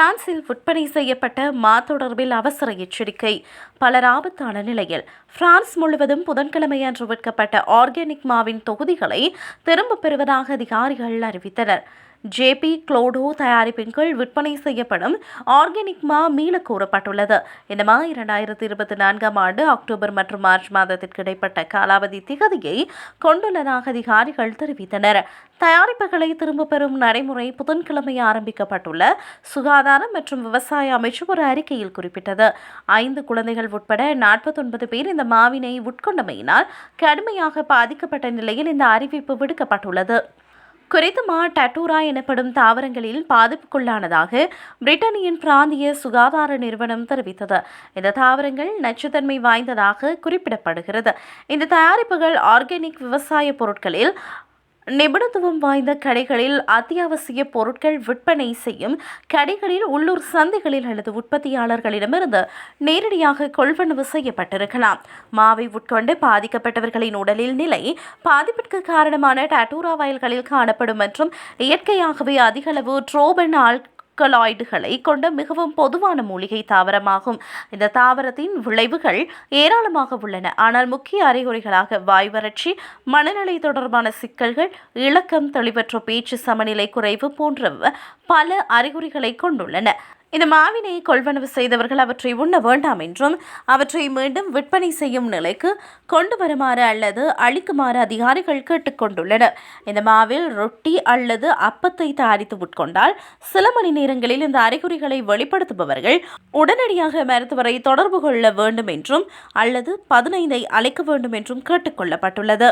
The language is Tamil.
பிரான்சில் விற்பனை செய்யப்பட்ட மா தொடர்பில் அவசர எச்சரிக்கை. பலர் ஆபத்தான நிலையில் பிரான்ஸ் முழுவதும் புதன்கிழமை அன்று விற்கப்பட்ட ஆர்கானிக் மாவின் தொகுதிகளை திரும்பப் பெறுவதாக அதிகாரிகள் அறிவித்தனர். ஜேபி குளோடோ தயாரிப்பின் கீழ் விற்பனை செய்யப்படும் ஆர்கானிக் மா மீள கூறப்பட்டுள்ளது. இந்த மா இரண்டாயிரத்தி இருபத்தி நான்காம் ஆண்டு அக்டோபர் மற்றும் மார்ச் மாதத்திற்கு இடைப்பட்ட காலாவதி திகதியை கொண்டுள்ளதாக அதிகாரிகள் தெரிவித்தனர். தயாரிப்புகளை திரும்பப் பெறும் நடைமுறை புதன்கிழமை ஆரம்பிக்கப்பட்டுள்ள. சுகாதாரம் மற்றும் விவசாய அமைச்சு ஒரு அறிக்கையில் குறிப்பிட்டது. ஐந்து குழந்தைகள் உட்பட நாற்பத்தொன்பது பேர் இந்த மாவினை உட்கொண்டமையினால் கடுமையாக பாதிக்கப்பட்ட நிலையில் இந்த அறிவிப்பு விடுக்கப்பட்டுள்ளது. குறித்த டட்டூரா எனப்படும் தாவரங்களில் பாதிப்புக்குள்ளானதாக பிரிட்டனியின் பிராந்திய சுகாதார நிறுவனம் தெரிவித்தது. இந்த தாவரங்கள் நச்சுத்தன்மை வாய்ந்ததாக குறிப்பிடப்படுகிறது. இந்த தயாரிப்புகள் ஆர்கானிக் விவசாய பொருட்களில் நிபுணத்துவம் வாய்ந்த கடைகளில் அத்தியாவசிய பொருட்கள் விற்பனை செய்யும் கடைகளில் உள்ளூர் சந்தைகளில் அல்லது உற்பத்தியாளர்களிடமிருந்து நேரடியாக கொள்வனவு செய்யப்பட்டிருக்கலாம். மாவை உட்கொண்டு பாதிக்கப்பட்டவர்களின் உடலில் நிலை பாதிப்பிற்கு காரணமான டாட்டூரா வயல்களில் காணப்படும் மற்றும் இயற்கையாகவே அதிகளவு ட்ரோபன் ஆல் ஆல்கலாய்டுகளை கொண்ட மிகவும் பொதுவான மூலிகை தாவரமாகும். இந்த தாவரத்தின் விளைவுகள் ஏராளமாக உள்ளன. ஆனால் முக்கிய அறிகுறிகளாக வாய் வறட்சி மனநிலை தொடர்பான சிக்கல்கள் இலக்கம் தெளிவற்ற பேச்சு சமநிலை குறைவு போன்ற பல அறிகுறிகளை கொண்டுள்ளன. இந்த மாவினை கொள்வனவு செய்தவர்கள் அவற்றை உண்ண வேண்டாம் என்றும் அவற்றை மீண்டும் விற்பனை செய்யும் நிலைக்கு கொண்டு வருமாறு அல்லது அளிக்குமாறு அதிகாரிகள் கேட்டுக்கொண்டுள்ளனர். இந்த மாவில் ரொட்டி அல்லது அப்பத்தை தயாரித்து உட்கொண்டால் சில மணி நேரங்களில் இந்த அறிகுறிகளை வெளிப்படுத்துபவர்கள் உடனடியாக மருத்துவரை தொடர்பு கொள்ள வேண்டும் என்றும் அல்லது பதினைந்தை அழைக்க வேண்டும் என்றும் கேட்டுக்கொள்ளப்பட்டுள்ளது.